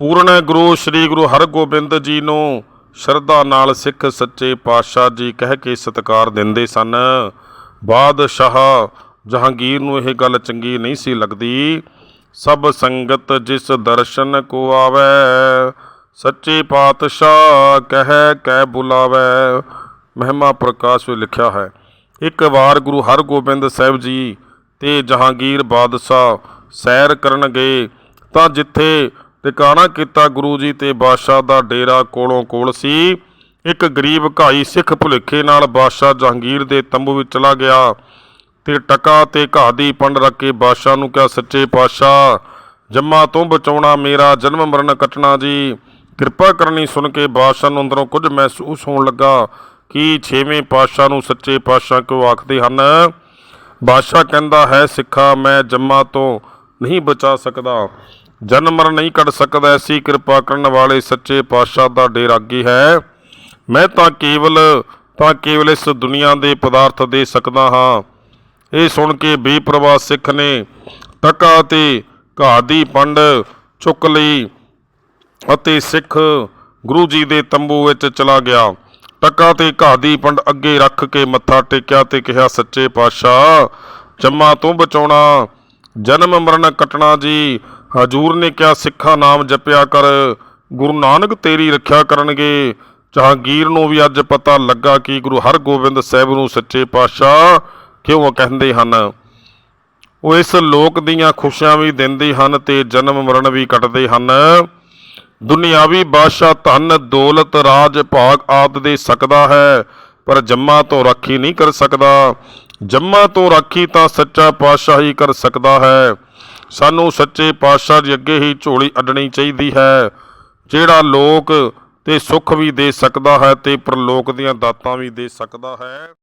ਪੂਰਨ ਗੁਰੂ, ਸ੍ਰੀ ਗੁਰੂ ਹਰਗੋਬਿੰਦ ਜੀ ਨੂੰ ਸ਼ਰਧਾ ਨਾਲ ਸਿੱਖ ਸੱਚੇ ਪਾਤਸ਼ਾਹ ਜੀ ਕਹਿ ਕੇ ਸਤਿਕਾਰ ਦਿੰਦੇ ਸਨ। ਬਾਦਸ਼ਾਹ ਜਹਾਂਗੀਰ ਨੂੰ ਇਹ ਗੱਲ ਚੰਗੀ ਨਹੀਂ ਸੀ ਲੱਗਦੀ। ਸਭ ਸੰਗਤ ਜਿਸ ਦਰਸ਼ਨ ਕੋ ਆਵੇ, ਸੱਚੇ ਪਾਤਸ਼ਾਹ ਕਹਿ ਕਹਿ ਬੁਲਾਵੇ। ਮਹਿਮਾ ਪ੍ਰਕਾਸ਼ ਵਿੱਚ ਲਿਖਿਆ ਹੈ, ਇੱਕ ਵਾਰ ਗੁਰੂ ਹਰਗੋਬਿੰਦ ਸਾਹਿਬ ਜੀ ਤੇ ਜਹਾਂਗੀਰ ਬਾਦਸ਼ਾਹ ਸੈਰ ਕਰਨ ਗਏ ਤਾਂ ਜਿੱਥੇ ਟਿਕਾਣਾ ਕੀਤਾ ਗੁਰੂ ਜੀ ਤੇ ਬਾਦਸ਼ਾਹ ਦਾ ਡੇਰਾ ਕੋਲੋਂ ਕੋਲ ਸੀ। ਇੱਕ ਗਰੀਬ ਘਾਈ ਸਿੱਖ ਭੁਲੇਖੇ ਨਾਲ ਬਾਦਸ਼ਾਹ ਜਹਾਂਗੀਰ ਦੇ ਤੰਬੂ ਵਿੱਚ ਚਲਾ ਗਿਆ ਤੇ ਟਕਾ ਤੇ ਘਾਹ ਦੀ ਪੰਡ ਰੱਖ ਕੇ ਬਾਦਸ਼ਾਹ ਨੂੰ ਕਿਹਾ, ਸੱਚੇ ਪਾਤਸ਼ਾਹ, ਜੰਮਾ ਤੋਂ ਬਚਾਉਣਾ ਮੇਰਾ ਜਨਮ ਮਰਨ ਕੱਟਣਾ ਜੀ। ਕਿਰਪਾ ਕਰਨੀ ਸੁਣ ਕੇ ਬਾਦਸ਼ਾਹ ਨੂੰ ਅੰਦਰੋਂ ਕੁਝ ਮਹਿਸੂਸ ਹੋਣ ਲੱਗਾ। ਕਿ ਛੇਵੇਂ ਪਾਤਸ਼ਾਹ ਨੂੰ ਸੱਚੇ ਪਾਤਸ਼ਾਹ ਕਿਉਂ ਆਖਦੇ ਹਨ? ਬਾਦਸ਼ਾਹ ਕਹਿੰਦਾ, ਹੈ ਸਿੱਖਾ, ਮੈਂ ਜੰਮਾ ਤੋਂ ਨਹੀਂ ਬਚਾ ਸਕਦਾ। ਜਨਮ ਮਰਨ ਨਹੀਂ ਕੱਢ ਸਕਦਾ, ਐਸੀ ਕਿਰਪਾ ਕਰਨ ਵਾਲੇ ਸੱਚੇ ਪਾਤਸ਼ਾਹ ਦਾ ਡੇਰਾ ਹੈ। ਮੈਂ ਤਾਂ ਕੇਵਲ ਤਾਂ ਕੇਵਲ ਇਸ ਦੁਨੀਆ ਦੇ ਪਦਾਰਥ ਦੇ ਸਕਦਾ ਹਾਂ। ਇਹ ਸੁਣ ਕੇ ਬੇਪਰਵਾਹ ਸਿੱਖ ਨੇ ਟਕਾ ਤੇ ਘਾਹ ਦੀ ਪੰਡ ਚੁੱਕ ਲਈ ਅਤੇ ਸਿੱਖ ਗੁਰੂ ਜੀ ਦੇ ਤੰਬੂ ਵਿੱਚ ਚਲਾ ਗਿਆ। ਟਕਾ ਤੇ ਘਾਹ ਦੀ ਪੰਡ ਅੱਗੇ ਰੱਖ ਕੇ ਮੱਥਾ ਟੇਕਿਆ ਤੇ ਕਿਹਾ, ਸੱਚੇ ਪਾਤਸ਼ਾਹ, ਜੰਮਾ ਤੋਂ ਬਚਾਉਣਾ, ਜਨਮ ਮਰਨ ਕੱਟਣਾ ਜੀ ਹਜੂਰ ਨੇ ਕਿਹਾ, ਸਿੱਖਾ ਨਾਮ ਜਪਿਆ ਕਰ, ਗੁਰੂ ਨਾਨਕ ਤੇਰੀ ਰੱਖਿਆ ਕਰਨਗੇ। ਜਹਾਂਗੀਰ ਨੂੰ ਵੀ ਅੱਜ ਪਤਾ ਲੱਗਾ ਕਿ ਗੁਰੂ ਹਰਗੋਬਿੰਦ ਸਾਹਿਬ ਨੂੰ ਸੱਚੇ ਪਾਤਸ਼ਾਹ ਕਿਉਂ ਕਹਿੰਦੇ ਹਨ। ਉਹ ਇਸ ਲੋਕ ਦੀਆਂ ਖੁਸ਼ੀਆਂ ਵੀ ਦਿੰਦੇ ਹਨ ਤੇ ਜਨਮ ਮਰਨ ਵੀ ਕੱਟਦੇ ਹਨ। ਦੁਨਿਆਵੀ ਬਾਦਸ਼ਾਹ ਧਨ, ਦੌਲਤ, ਰਾਜ, ਭਾਗ ਆਦ ਦੇ ਸਕਦਾ ਹੈ, ਪਰ ਜੰਮਾ ਤੋਂ ਰਾਖੀ ਨਹੀਂ ਕਰ ਸਕਦਾ। ਜੰਮਾ ਤੋਂ ਰਾਖੀ ਤਾਂ ਸੱਚਾ ਪਾਤਸ਼ਾਹ ਹੀ ਕਰ ਸਕਦਾ ਹੈ। ਸਾਨੂੰ ਸੱਚੇ ਪਾਤਸ਼ਾਹ ਜੀ ਅੱਗੇ ਹੀ ਝੋਲੀ ਅੱਡਣੀ ਚਾਹੀਦੀ ਹੈ। ਜਿਹੜਾ ਲੋਕ ਤੇ ਸੁੱਖ ਵੀ ਦੇ ਸਕਦਾ ਹੈ ਤੇ ਪਰਲੋਕ ਦੀਆਂ ਦਾਤਾਂ ਵੀ ਦੇ ਸਕਦਾ ਹੈ।